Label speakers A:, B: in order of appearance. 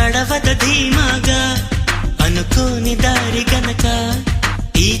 A: నడవద ధీమాగా అనుకోని దారి గనక ఈతి